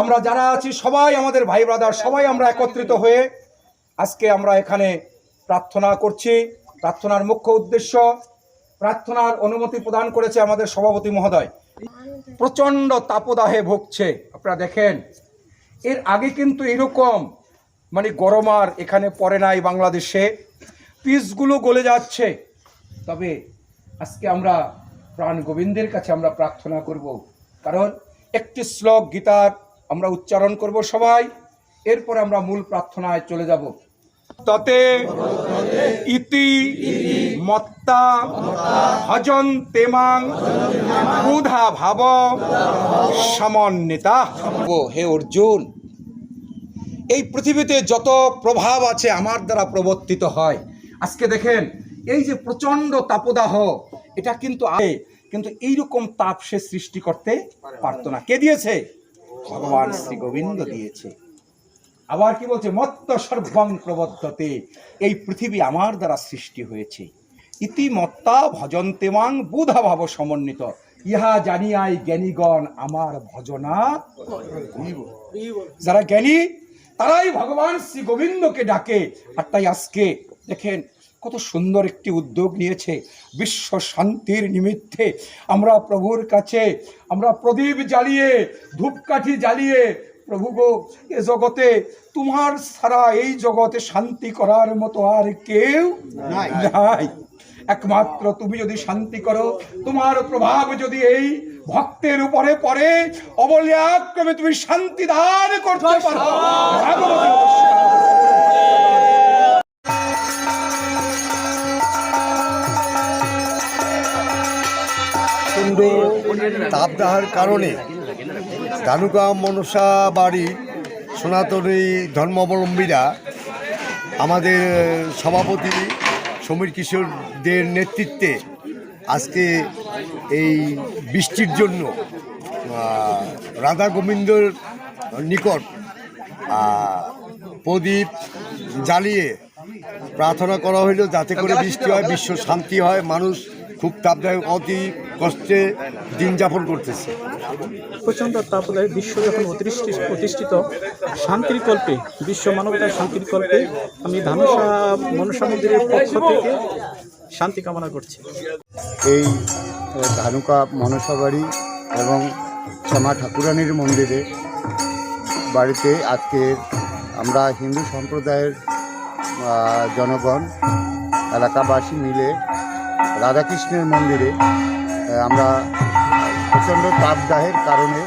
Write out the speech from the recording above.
আমরা যারা আছি, সবাই আমাদের ভাই ব্রাদার সবাই আমরা একত্রিত হয়ে আজকে আমরা এখানে প্রার্থনা করছি। প্রার্থনার মুখ্য উদ্দেশ্য, প্রার্থনার অনুমতি প্রদান করেছে আমাদের সভাপতি মহোদয়। প্রচণ্ড তাপদাহে ভুগছে, আপনারা দেখেন। এর আগে কিন্তু এরকম মানে গরম আর এখানে পড়ে নাই বাংলাদেশে। পিসগুলো গলে যাচ্ছে। তবে আজকে আমরা প্রাণ গোবিন্দের কাছে আমরা প্রার্থনা করব। কারণ একটি শ্লোক গীতার আমরা উচ্চারণ করব সবাই, এরপর আমরা মূল প্রার্থনায় চলে যাব। ততে ইতি মত্তা হজন তেমাং বুধা ভাব সমন্বিতা। হে অর্জুন, এই পৃথিবীতে যত প্রভাব আছে আমার দ্বারা প্রবর্তিত হয়। আজকে দেখেন, এই যে প্রচণ্ড তাপদাহ, এটা কিন্তু আগে কিন্তু এইরকম তাপ সে সৃষ্টি করতে পারতো না। কে দিয়েছে? ভগবান শ্রী গোবিন্দ দিয়েছে। আবার কি বলছে? মত্ত সর্বং প্রবর্ততে। এই পৃথিবী আমার দ্বারা সৃষ্টি হয়েছে। ইতিমত্তা ভজন্তে মাং বুধা ভাব সমন্বিত। ইহা জানিয়াই জ্ঞানীগণ আমার ভজনা যারা জ্ঞানী, তারাই ভগবান শ্রী গোবিন্দকে ডাকে। আর তাই আজকে দেখেন কত সুন্দর একটি উদ্যোগ নিয়েছে। বিশ্ব শান্তির নিমিত্তে আমরা প্রভুর কাছে আমরা প্রদীপ জ্বালিয়ে ধূপকাঠি জ্বালিয়ে প্রভু গো এ জগতে তোমার ছাড়া এই জগতে শান্তি করার মতো আর কেউ নাই। নাই। একমাত্র তুমি যদি শান্তি করো তোমার প্রভাব যদি এই ভক্তের উপরে পড়ে অবল্যাক্রমে তুমি শান্তি দান করতে পারো। সুন্দর তাপদাহার কারণে ধানুকা মনসা বাড়ি, সনাতনী ধর্মাবলম্বীরা, আমাদের সভাপতি সমীর কিশোরদের নেতৃত্বে আজকে এই বৃষ্টির জন্য রাধা গোবিন্দর নিকট প্রদীপ জ্বালিয়ে প্রার্থনা করা হইল যাতে করে বৃষ্টি হয়, বিশ্ব শান্তি হয়, মানুষ খুব তাপদায়ক অতি কষ্টে দিন যাপন করতেছে। প্রচণ্ড তাপদায় বিশ্ব যখন অতিষ্ঠিত প্রতিষ্ঠিত শান্তির কল্পে বিশ্ব মানবতার শান্তির কল্পে আমি ধানুষা মনসা মন্দিরের পক্ষ থেকে শান্তি কামনা করছি। এই ধানুকা মনসা বাড়ি এবং শ্যামা ঠাকুরানীর মন্দিরে বাড়িতে আজকে আমরা হিন্দু সম্প্রদায়ের জনগণ এলাকাবাসী মিলে রাধাকৃষ্ণের মন্দিরে আমরা প্রচণ্ড তাপদাহের কারণে